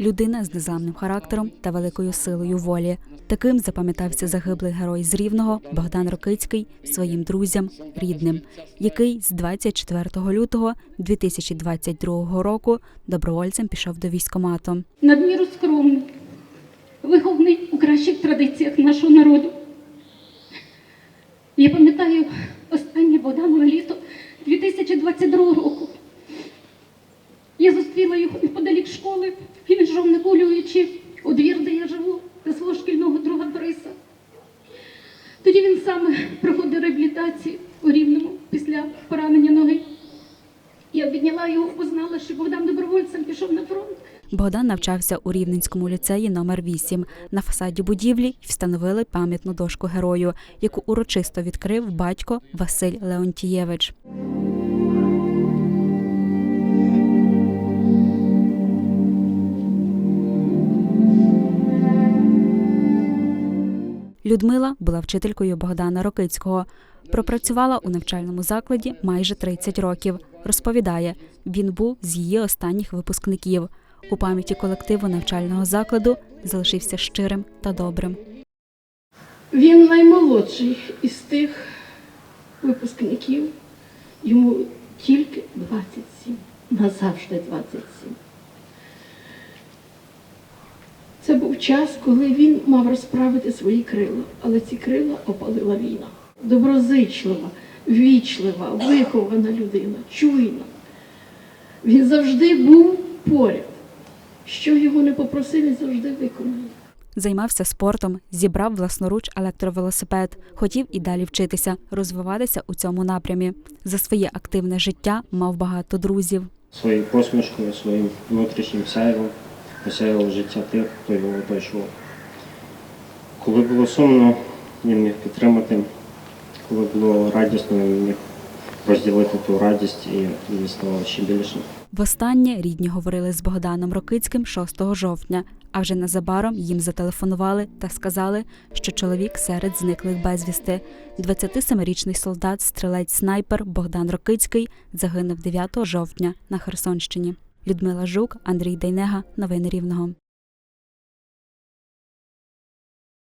Людина з незламним характером та великою силою волі. Таким запам'ятався загиблий герой з Рівного Богдан Рокицький своїм друзям, рідним, який з 24 лютого 2022 року добровольцем пішов до військкомату. надміру скромний, вихований у кращих традиціях нашого народу. Я пам'ятаю останнє Богданове літо 2022 року. Я зустріла його неподалік школи, він йшов не кулюючи у двір, де я живу, до свого шкільного друга Бориса. Тоді він саме проходив реабілітацію у Рівному після поранення ноги. Я обідняла його, узнала, що Богдан добровольцем пішов на фронт. Богдан навчався у Рівненському ліцеї номер 8 На фасаді будівлі встановили пам'ятну дошку герою, яку урочисто відкрив батько Василь Леонтієвич. Людмила була вчителькою Богдана Рокицького. Пропрацювала у навчальному закладі майже 30 років. Розповідає, він був з її останніх випускників. У пам'яті колективу навчального закладу залишився щирим та добрим. Він наймолодший із тих випускників. Йому тільки 27. Назавжди 27. Це був час, коли він мав розправити свої крила, але ці крила опалила війна. Доброзичлива, вічлива, вихована людина, чуйна. Він завжди був поряд. Що його не попросив, він завжди виконує. Займався спортом, зібрав власноруч електровелосипед, хотів і далі вчитися, розвиватися у цьому напрямі. За своє активне життя мав багато друзів. своєю посмішкою, своїм внутрішнім сяйвом осяяв життя тих, хто його оточував. Коли було сумно, він міг підтримати, коли було радісно, він міг розділити ту радість і її ставало ще більше. Востаннє рідні говорили з Богданом Рокицьким 6 жовтня, а вже незабаром їм зателефонували та сказали, що чоловік серед зниклих безвісти. 27-річний солдат, стрілець снайпер Богдан Рокицький загинув 9 жовтня на Херсонщині. Людмила Жук, Андрій Дейнега. Новини Рівного.